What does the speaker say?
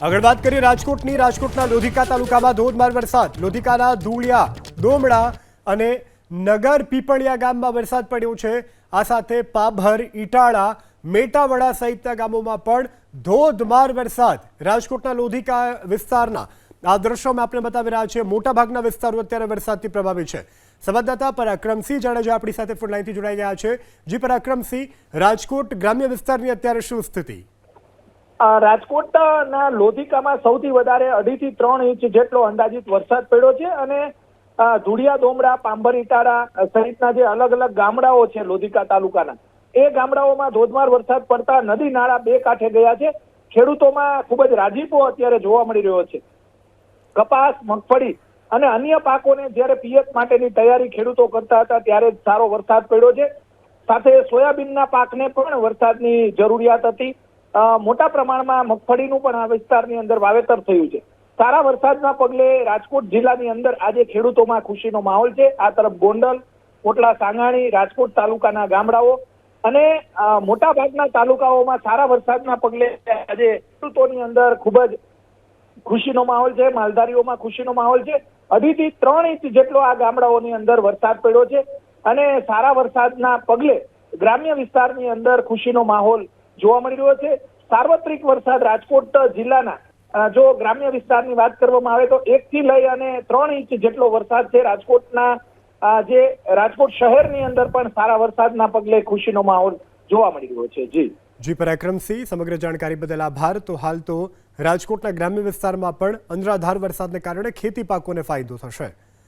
આગળ વાત કરીએ રાજકોટની. રાજકોટના લોધિકા તાલુકામાં ધોધમાર વરસાદ. લોધિકાના ધૂળિયા, ડોમડા અને નગર પીપળિયા ગામમાં વરસાદ પડ્યો છે. આ સાથે પાભર, ઈટાળા, મેટાવડા સહિતના ગામોમાં પણ ધોધમાર વરસાદ. રાજકોટના લોધિકા વિસ્તારના આ દ્રશ્યોમાં આપણે બતાવી રહ્યા છીએ. મોટાભાગના વિસ્તારો અત્યારે વરસાદથી પ્રભાવિત છે. સંવાદદાતા પરાક્રમસિંહ જાડેજા આપણી સાથે ફોનલાઈનથી જોડાઈ ગયા છે. જી પરાક્રમસિંહ, રાજકોટ ગ્રામ્ય વિસ્તારની અત્યારે શું સ્થિતિ? રાજકોટના લોધિકામાં સૌથી વધારે અઢીથી ત્રણ ઇંચ જેટલો અંદાજિત વરસાદ પડ્યો છે અને ધુડિયા દોમડા પાંભર ઇટાળા સહિતના જે અલગ અલગ ગામડાઓ છે લોધિકા તાલુકાના, એ ગામડાઓમાં ધોધમાર વરસાદ પડતા નદી નાળા બે કાંઠે ગયા છે. ખેડૂતોમાં ખૂબ જ રાજીપો અત્યારે જોવા મળી રહ્યો છે. કપાસ, મગફળી અને અન્ય પાકોને જ્યારે પિયત માટેની તૈયારી ખેડૂતો કરતા હતા ત્યારે જ સારો વરસાદ પડ્યો છે. સાથે સોયાબીનના પાકને પણ વરસાદની જરૂરિયાત હતી. મોટા પ્રમાણમાં મગફળીનું પણ આ વિસ્તારની અંદર વાવેતર થયું છે. સારા વરસાદના પગલે રાજકોટ જિલ્લાની અંદર આજે ખેડૂતોમાં ખુશીનો માહોલ છે. આ તરફ ગોંડલ કોટલા સાંગાણી, રાજકોટ તાલુકાના ગામડાઓ અને મોટા ભાગના તાલુકાઓમાં સારા વરસાદના પગલે આજે ખેડૂતોની અંદર ખૂબ જ ખુશીનો માહોલ છે. માલધારીઓમાં ખુશીનો માહોલ છે. અઢીથી ત્રણ ઇંચ જેટલો આ ગામડાઓની અંદર વરસાદ પડ્યો છે અને સારા વરસાદના પગલે ગ્રામ્ય વિસ્તારની અંદર ખુશીનો માહોલ જોવા મળી રહ્યો છે. સાર્વત્રિક વરસાદ રાજકોટ જિલ્લાના જો ગ્રામ્ય વિસ્તારની વાત કરવામાં આવે તો એક થી લઈ અને ત્રણ ઇંચ જેટલો વરસાદ છે રાજકોટના જે રાજકોટ શહેરની અંદર પણ સારા વરસાદના પગલે ખુશીનો માહોલ જોવા મળી રહ્યો છે. જી. જી, પરાક્રમસિંહ, સમગ્ર જાણકારી બદલ આભાર. તો હાલ તો રાજકોટના ગ્રામ્ય વિસ્તારમાં પણ અનરાધાર વરસાદને કારણે ખેતી પાકોને ફાયદો થશે.